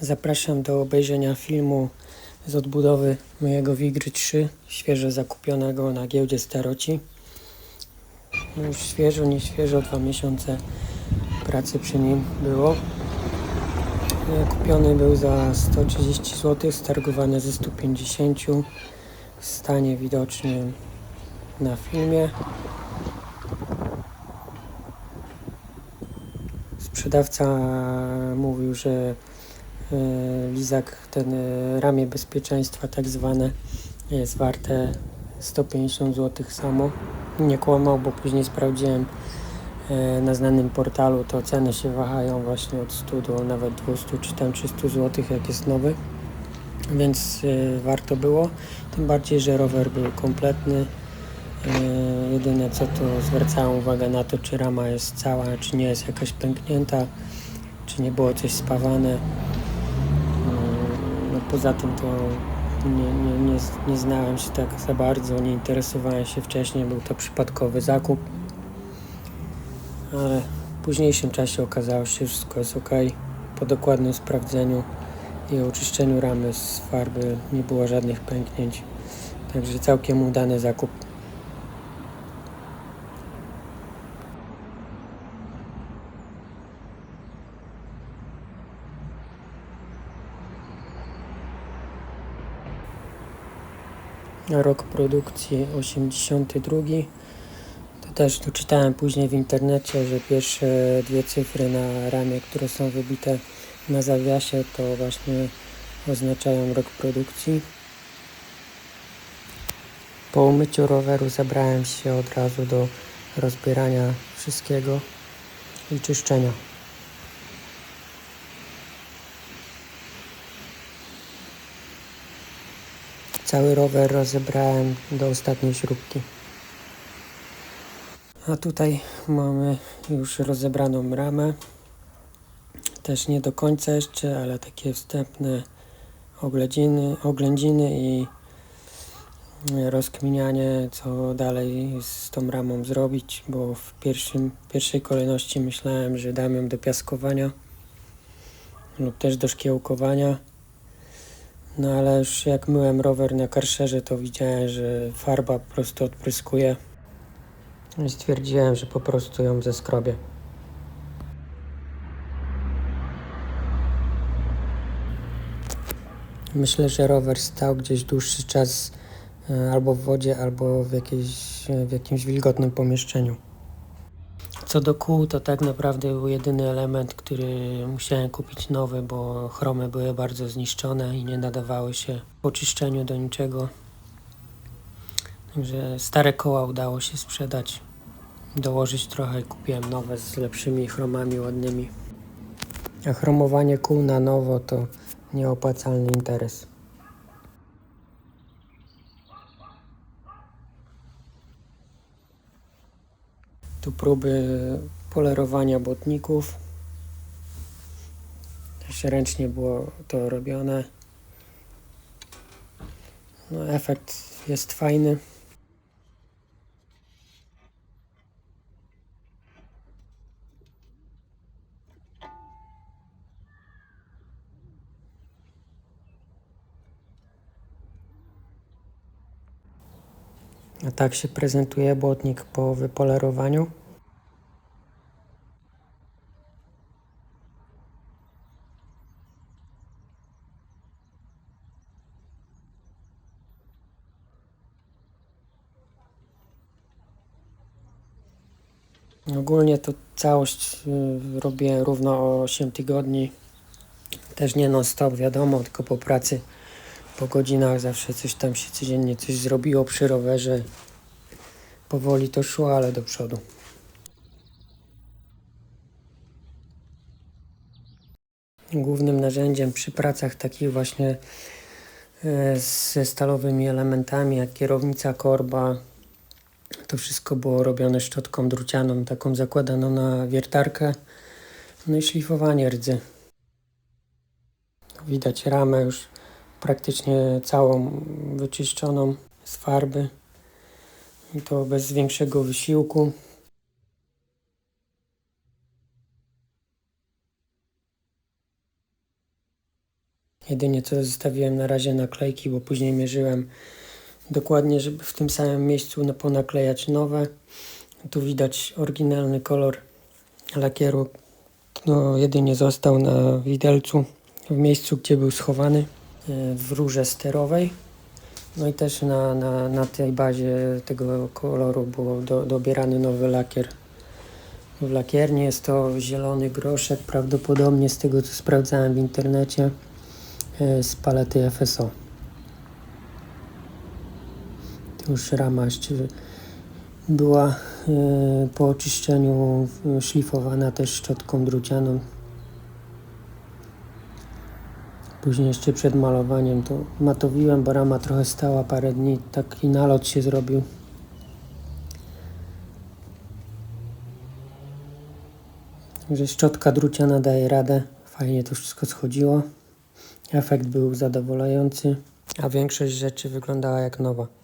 Zapraszam do obejrzenia filmu z odbudowy mojego Wigry 3, świeżo zakupionego na giełdzie Staroci. No już świeżo, nie świeżo, dwa miesiące pracy przy nim było. E, Kupiony był za 130 zł, stargowany ze 150 w stanie widocznym na filmie. Sprzedawca mówił, że lizak, ten e, ramię bezpieczeństwa tak zwane jest warte 150 zł samo. Nie kłamał, bo później sprawdziłem e, na znanym portalu, to ceny się wahają właśnie od 100 do nawet 200 czy tam 300 zł jak jest nowy. Więc e, warto było, tym bardziej, że rower był kompletny. E, Jedyne co to zwracałem uwagę na to, czy rama jest cała, czy nie jest jakaś pęknięta, czy nie było coś spawane. Poza tym to nie, nie, nie, nie znałem się tak za bardzo, nie interesowałem się wcześniej, był to przypadkowy zakup. Ale w późniejszym czasie okazało się, że wszystko jest ok. Po dokładnym sprawdzeniu i oczyszczeniu ramy z farby nie było żadnych pęknięć. Także całkiem udany zakup. Rok produkcji 82. To też doczytałem później w internecie, że pierwsze dwie cyfry na ramie, które są wybite na zawiasie, to właśnie oznaczają rok produkcji. Po umyciu roweru zabrałem się od razu do rozbierania wszystkiego i czyszczenia. Cały rower rozebrałem do ostatniej śrubki. A tutaj mamy już rozebraną ramę. Też nie do końca jeszcze, ale takie wstępne oględziny, oględziny i rozkminianie, co dalej z tą ramą zrobić, bo w pierwszym, pierwszej kolejności myślałem, że dam ją do piaskowania lub też do szkiełkowania. No ale już jak myłem rower na karszerze, to widziałem, że farba po prostu odpryskuje. I stwierdziłem, że po prostu ją zeskrobię. Myślę, że rower stał gdzieś dłuższy czas e, albo w wodzie, albo w, jakiejś, w jakimś wilgotnym pomieszczeniu. Co do kół, to tak naprawdę był jedyny element, który musiałem kupić nowy, bo chromy były bardzo zniszczone i nie nadawały się po czyszczeniu do niczego. Także stare koła udało się sprzedać, dołożyć trochę i kupiłem nowe z lepszymi chromami ładnymi. A chromowanie kół na nowo to nieopłacalny interes. Tu próby polerowania błotników. Też ręcznie było to robione. No, efekt jest fajny. A tak się prezentuje błotnik po wypolerowaniu. Ogólnie to całość y, robię równo o 8 tygodni. Też nie non stop, wiadomo, tylko po pracy, po godzinach zawsze coś tam się codziennie coś zrobiło przy rowerze. Powoli to szło, ale do przodu. Głównym narzędziem przy pracach takich właśnie e, ze stalowymi elementami, jak kierownica, korba, to wszystko było robione szczotką drucianą, taką zakładaną na wiertarkę. No i szlifowanie rdzy. Widać ramę już praktycznie całą wyczyszczoną z farby. I to bez większego wysiłku. Jedynie co zostawiłem na razie naklejki, bo później mierzyłem dokładnie, żeby w tym samym miejscu na- ponaklejać nowe. Tu widać oryginalny kolor lakieru. No, jedynie został na widelcu, w miejscu, gdzie był schowany, w rurze sterowej. No i też na, na, na tej bazie tego koloru był do, dobierany nowy lakier. W lakierni jest to zielony groszek, prawdopodobnie z tego co sprawdzałem w internecie, e, z palety FSO. Tu już rama jeszcze była e, po oczyszczeniu e, szlifowana też szczotką drucianą. Później jeszcze przed malowaniem to matowiłem, bo rama trochę stała parę dni, taki nalot się zrobił. Także szczotka druciana daje radę, fajnie to wszystko schodziło. Efekt był zadowalający, a większość rzeczy wyglądała jak nowa.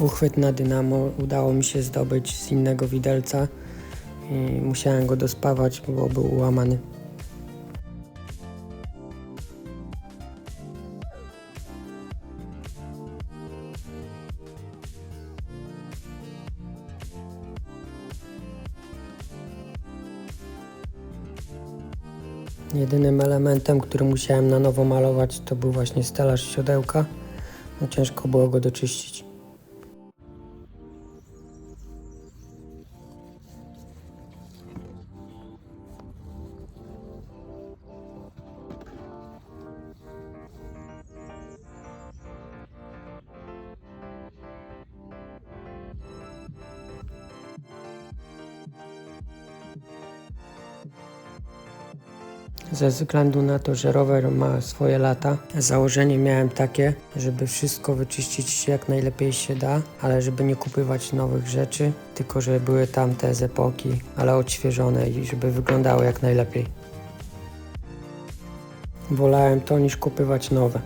Uchwyt na dynamo udało mi się zdobyć z innego widelca i musiałem go dospawać, bo był ułamany. Jedynym elementem, który musiałem na nowo malować, to był właśnie stelaż siodełka. No, ciężko było go doczyścić. Ze względu na to, że rower ma swoje lata, założenie miałem takie, żeby wszystko wyczyścić jak najlepiej się da, ale żeby nie kupywać nowych rzeczy, tylko żeby były tamte z epoki, ale odświeżone i żeby wyglądały jak najlepiej. Wolałem to niż kupywać nowe.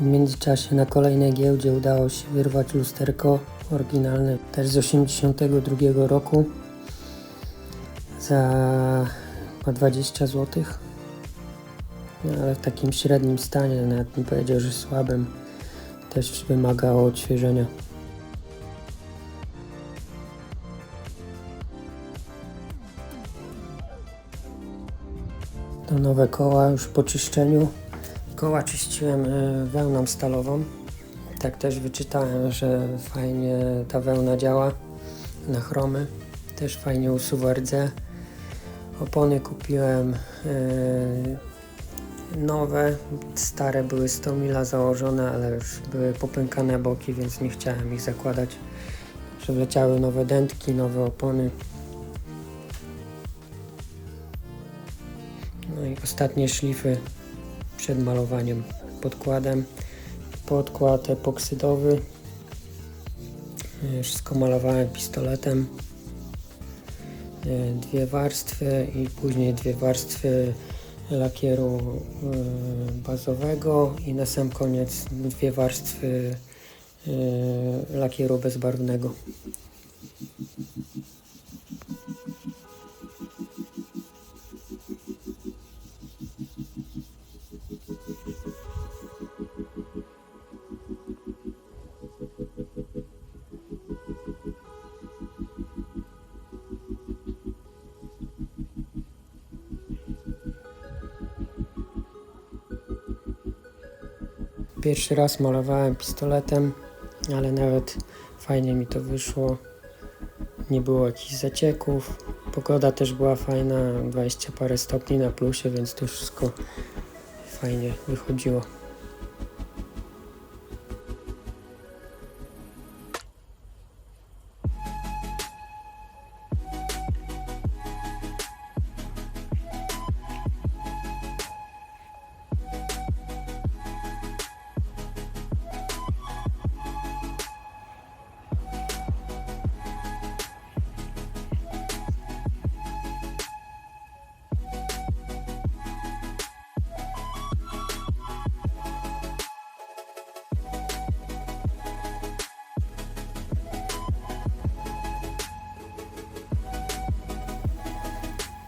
W międzyczasie na kolejnej giełdzie udało się wyrwać lusterko oryginalne, też z 82 roku za chyba 20 zł. No, ale w takim średnim stanie, nawet bym powiedział, że słabym, też wymagało odświeżenia. To nowe koła już po czyszczeniu. Koła czyściłem e, wełną stalową. Tak też wyczytałem, że fajnie ta wełna działa na chromy. Też fajnie usuwa rdze. Opony kupiłem e, nowe, stare były 100 mila założone, ale już były popękane boki, więc nie chciałem ich zakładać. Przewleciały nowe dętki, nowe opony. No i ostatnie szlify przed malowaniem podkładem. Podkład epoksydowy. Wszystko malowałem pistoletem dwie warstwy i później dwie warstwy lakieru e, bazowego i na sam koniec dwie warstwy e, lakieru bezbarwnego. Pierwszy raz malowałem pistoletem, ale nawet fajnie mi to wyszło. Nie było jakichś zacieków. Pogoda też była fajna, 20 parę stopni na plusie, więc to wszystko fajnie wychodziło.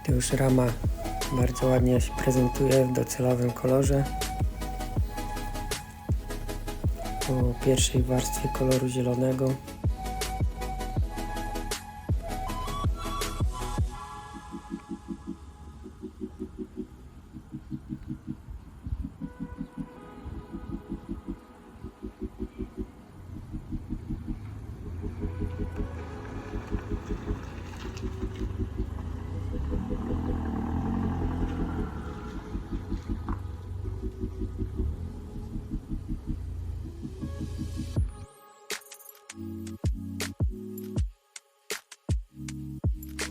To już rama bardzo ładnie się prezentuje w docelowym kolorze. Po pierwszej warstwie koloru zielonego.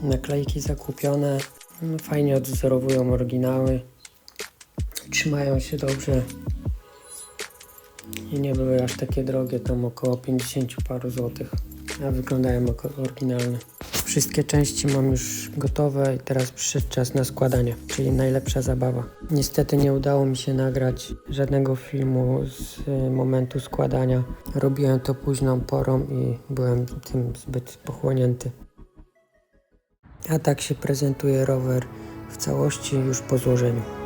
Naklejki zakupione no, fajnie odwzorowują oryginały. Trzymają się dobrze. I nie były aż takie drogie, tam około 50 paru złotych, a wyglądają oryginalne. Wszystkie części mam już gotowe i teraz przyszedł czas na składanie, czyli najlepsza zabawa. Niestety nie udało mi się nagrać żadnego filmu z y, momentu składania. Robiłem to późną porą i byłem tym zbyt pochłonięty. A tak się prezentuje rower w całości już po złożeniu.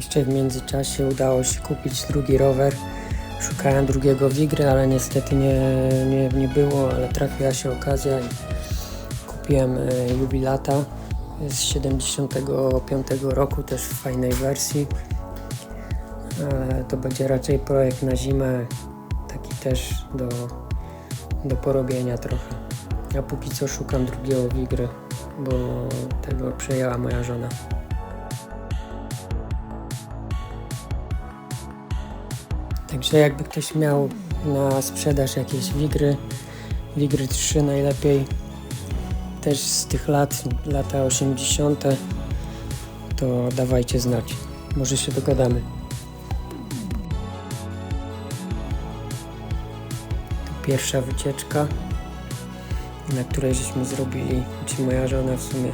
Jeszcze w międzyczasie udało się kupić drugi rower. Szukałem drugiego Wigry, ale niestety nie, nie, nie było, ale trafiła się okazja i kupiłem e, Jubilata z 75 roku, też w fajnej wersji. Ale to będzie raczej projekt na zimę, taki też do, do porobienia trochę. Ja póki co szukam drugiego Wigry, bo tego przejęła moja żona. Także jakby ktoś miał na sprzedaż jakieś wigry, wigry 3 najlepiej, też z tych lat, lata 80., to dawajcie znać. Może się dogadamy. To pierwsza wycieczka, na której żeśmy zrobili, czy moja żona w sumie,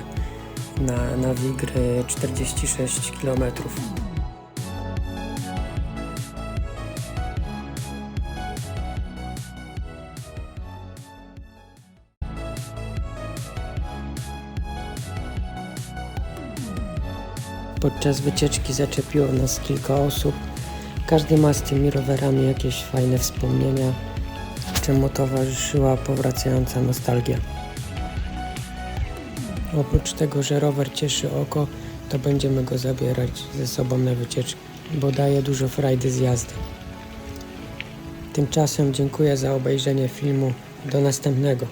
na, na wigry 46 kilometrów. Podczas wycieczki zaczepiło nas kilka osób. Każdy ma z tymi rowerami jakieś fajne wspomnienia, czemu towarzyszyła powracająca nostalgia. Oprócz tego, że rower cieszy oko, to będziemy go zabierać ze sobą na wycieczkę, bo daje dużo frajdy z jazdy. Tymczasem dziękuję za obejrzenie filmu. Do następnego.